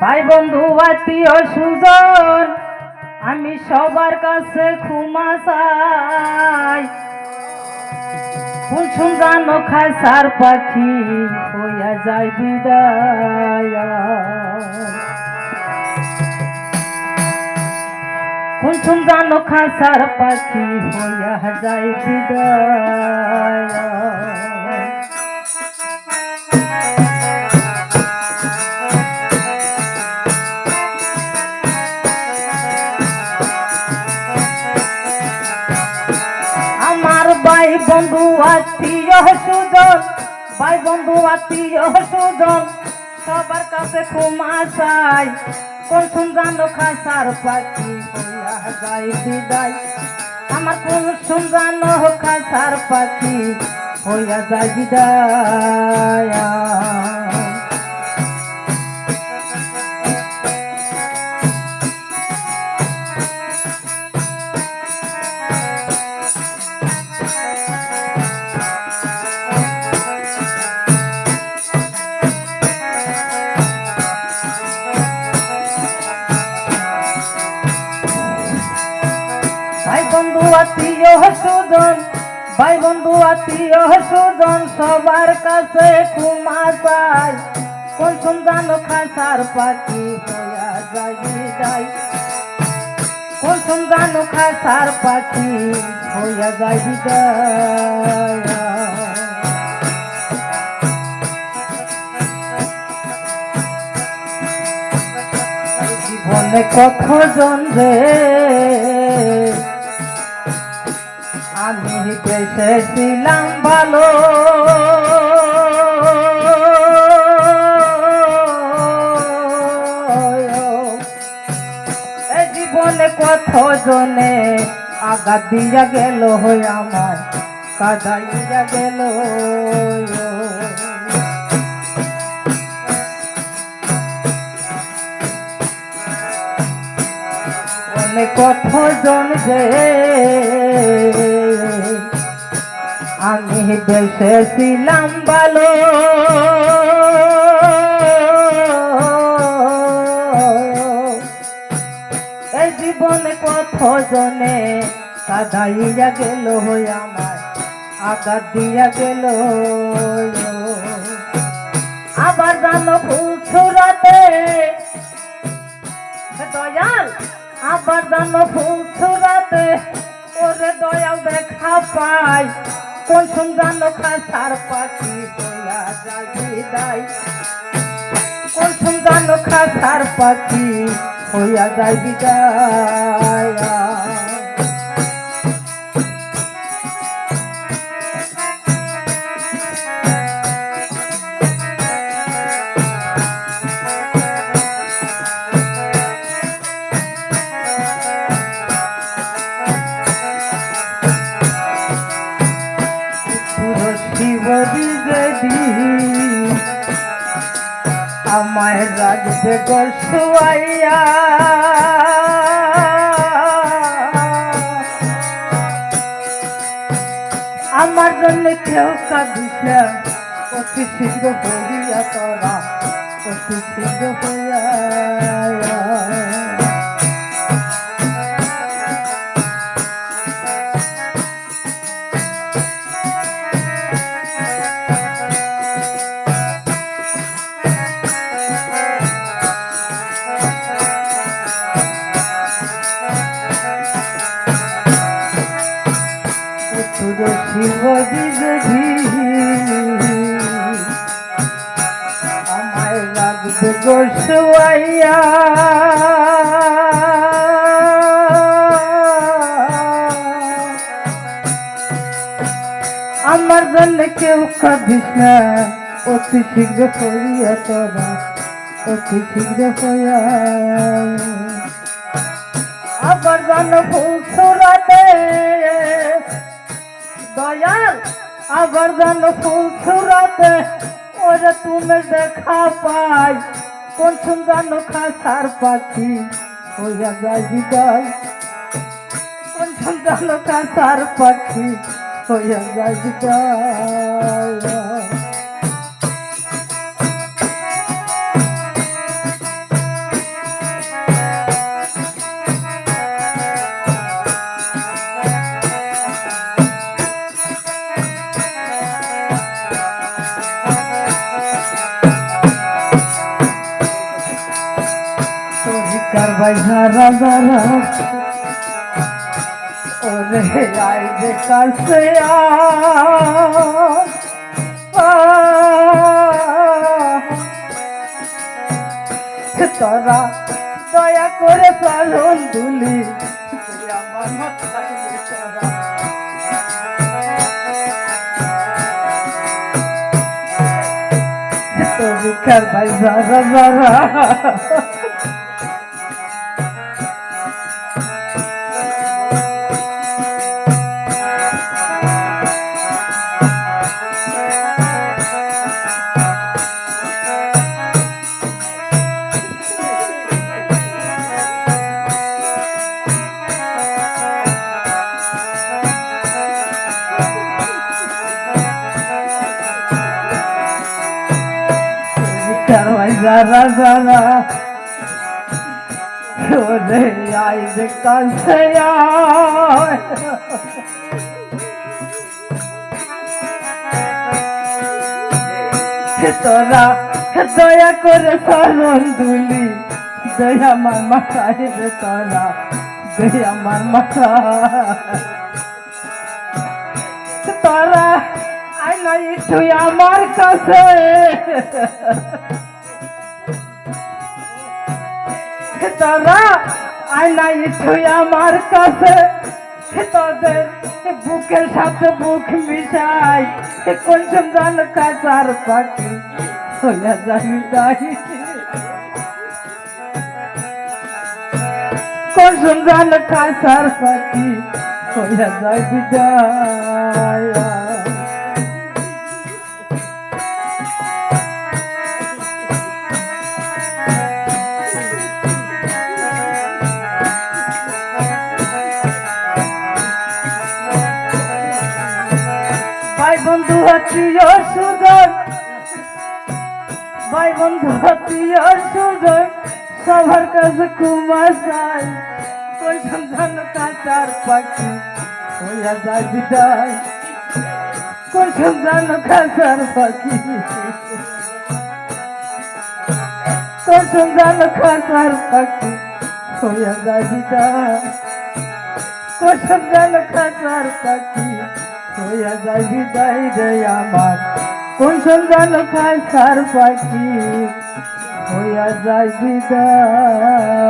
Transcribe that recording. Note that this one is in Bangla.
ভাই বন্ধু, আত্মীয় সুজন আমি সবার কাছে ক্ষমা চাই। কোন জানো খায় সার পাখি, হইয়া যায় বিদায়। কোন জানো খাসার পাখি, হইয়া যায় বিদায়। বন্ধু আত্মীয় সুজন ভাই বন্ধু আত্মীয় সুজন, সবার কাছে কুমাশাই কোন সুন্দর খাসার পাখি যাই বিদায়। আমার কোন সুন্দর খাসার পাখি হইয়া যাই বিদায়। বন্ধু আত্মীয় সুজন ভাই বন্ধু, আত্মীয় সুজন সবার কাছে কুমা চাই কোন সুন্দর খাসার পাখি হইয়া যায়। বিদায় কোন সুন্দর খাসার পাখি হইয়া যায়। বিদায় জীবনে কতজন রে? আমি দেশে ছিলাম ভালো জীবনে কতজনে আঘাত দিয়া গেল হই আমার কাদাইয়া গেল অনেক কতজন যে আমি দেশে ছিলাম ভালো। এই জীবনে কতজনে কাদাইয়া গেল হই আমার, আঘাত দিয়া গেল আবার জানো ফুল ছুরাতে দয়াল, আবার জানো ফুল ছুরাতে ওরে দয়াল দেখা পাই। কোন সুন্দর খাসার পাখি হইয়া যায় বিদায়। কোন সুন্দর খাসার পাখি হইয়া যাই বিদায়। রাখবে গোসুয়াইয়া আমার জন্য কেউ কাঁদিস অতি শীঘ্র হইয়া তোরা অতি শীঘ্র হইয়া। আমার জন্য কেউ কাঁদিস না, অতি শীঘ্র করিয়া তোরা অতি শীঘ্র করিয়া আবার জানো ছড়াতে দয়াল, আবার জানো ফুল ছড়াতে ওরে তুমি দেখা পাই। কোন সুন্দর খাসার পাখি হইয়া যায় বিদায়। কোন সুন্দর খাসার পাখি হইয়া যায় বিদায়। বাইহা রাজারা ওরে আই যে কাছে তোরা দয়া করে পালন দুলি। আমার মাথায় তোরা ভিক্ষার ভাই যারা যারা যারা যারা ওরে আই যে কাছে তোরা দয়া করে চরণ দুলি দয়া আমার মাথায় রে তোরা দয়া আমার মাথা তোরা আই নাই তুই আমার কাছে। তোরা আই নাই তুই আমার কাছে তোদের বুকের সাথে বুক মিশাই কোন জান কাচার পাখি? হইয়া যাই যাই কোন জান কাচার পাখি? হইয়া যাই বন্ধু আত্মীয় সুজন ভাই বন্ধু আত্মীয় সুজন সবার কাছে কুমার যায় ওই সন্ধান কাঁচার পাখি হইয়া যায় বিদায় কোন সন্ধান কাঁচার পাখি। কোন সন্ধান কাঁচার পাখি হইয়া যায় বিদায় কোন সন্ধান কাঁচার পাখি। হইয়া যায় বিদায় রে আমার। কোন সন্ধান কাঁচার পাখি হইয়া যায় বিদায়।